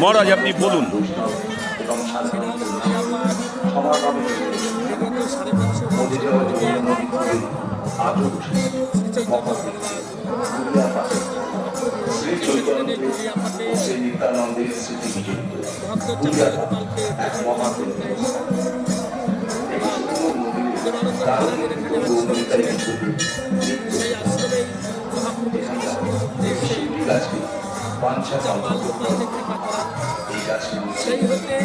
মহারাজ আপনি বলুন। আশ্রম সেই এসে সেই হতে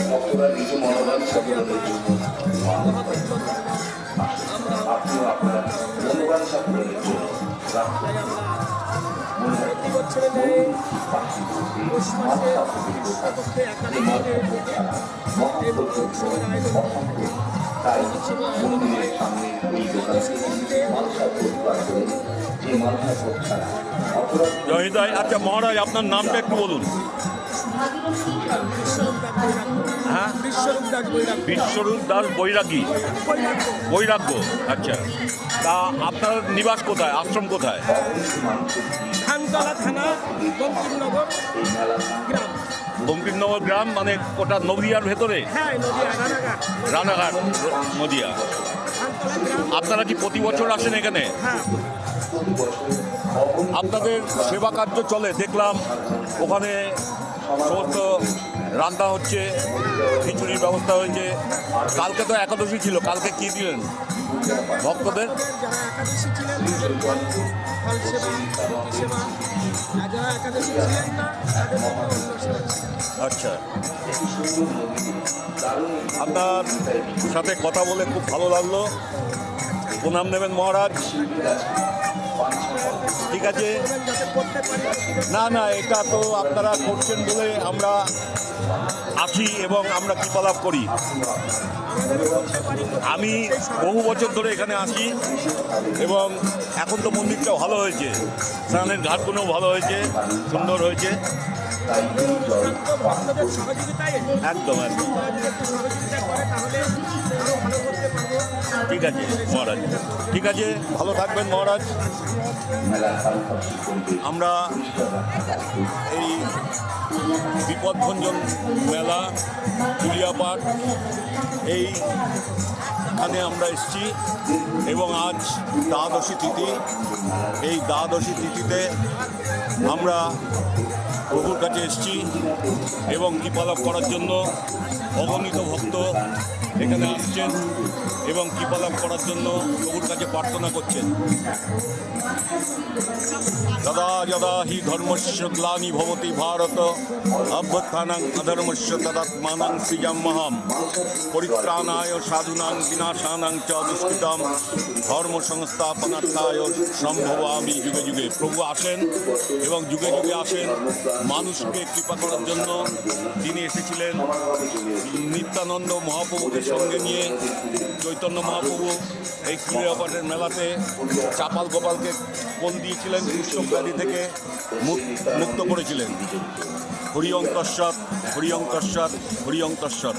তাই আচ্ছা মহারাজ আপনার নামটা একটু বলুন। বিশ্বরূপ দাস বৈরাগী। বৈরাগ্য আচ্ছা। তা আপনার নিবাস কোথায়? আশ্রম কোথায়? থানা বঙ্কিমনগর গ্রাম। বঙ্কিমনগর গ্রাম মানে ওটা নদিয়ার ভেতরে? হ্যাঁ রানাঘাট। রানাঘাট নদিয়া। আপনারা কি প্রতি বছর আসেন এখানে? হ্যাঁ। আপনাদের সেবা কার্য চলে দেখলাম ওখানে সমস্ত রান্না হচ্ছে, খিচুড়ির ব্যবস্থা হয়েছে। কালকে তো একাদশী ছিল, কালকে কি দিলেন? ভক্তদের। আচ্ছা। আপনার সাথে কথা বলে খুব ভালো লাগল। প্রণাম নেবেন মহারাজ। ঠিক আছে? না না এটা তো আপনারা করছেন বলে আমরা আসি এবং আমরা কৃপালাভ করি। আমি বহু বছর ধরে এখানে আসি এবং এখন তো মন্দিরটা ভালো হয়েছে। স্নানের ঘাটগুলো ভালো হয়েছে সুন্দর হয়েছে। একদম একদম। ঠিক আছে মহারাজ। ঠিক আছে? ভালো থাকবেন মহারাজ। আমরা এই বিপদভঞ্জন মেলা কুলিয়াপাট এই এখানে আমরা এসেছি এবং আজ দ্বাদশী তিথি। এই দ্বাদশী তিথিতে আমরা প্রভুর কাছে এসেছি এবং কৃপালাভ করার জন্য অগণিত ভক্ত এখানে আসছেন এবং কৃপালাভ করার জন্য প্রভুর কাছে প্রার্থনা করছেন। যদা যদা হি ধর্মস্য গ্লানি ভবতি ভারত, অভ্যুত্থানাং অধর্মস্য তদাত্মানাং সৃজাম্যহম পরিত্রাণায় সাধুনাং বিনাশানাং চ দুষ্কৃতম, ধর্ম সংস্থাপনার্থায় সম্ভবামি যুগে যুগে। প্রভু আসেন এবং যুগে যুগে আসেন। মানুষকে কৃপা করার জন্য তিনি এসেছিলেন নিত্যানন্দ মহাপ্রভুকে সঙ্গে নিয়ে, চৈতন্য মহাপ্রভু এই ক্রীড়াপাঠের মেলাতে চাপাল গোপালকে কোন দিয়েছিলেন বিশ্বব্যাধি থেকে মুক- মুক্ত করেছিলেন। হরিয়ঙ্কশ্বর হরিয়ঙ্কশ্বর হরিয়ঙ্কশ্বর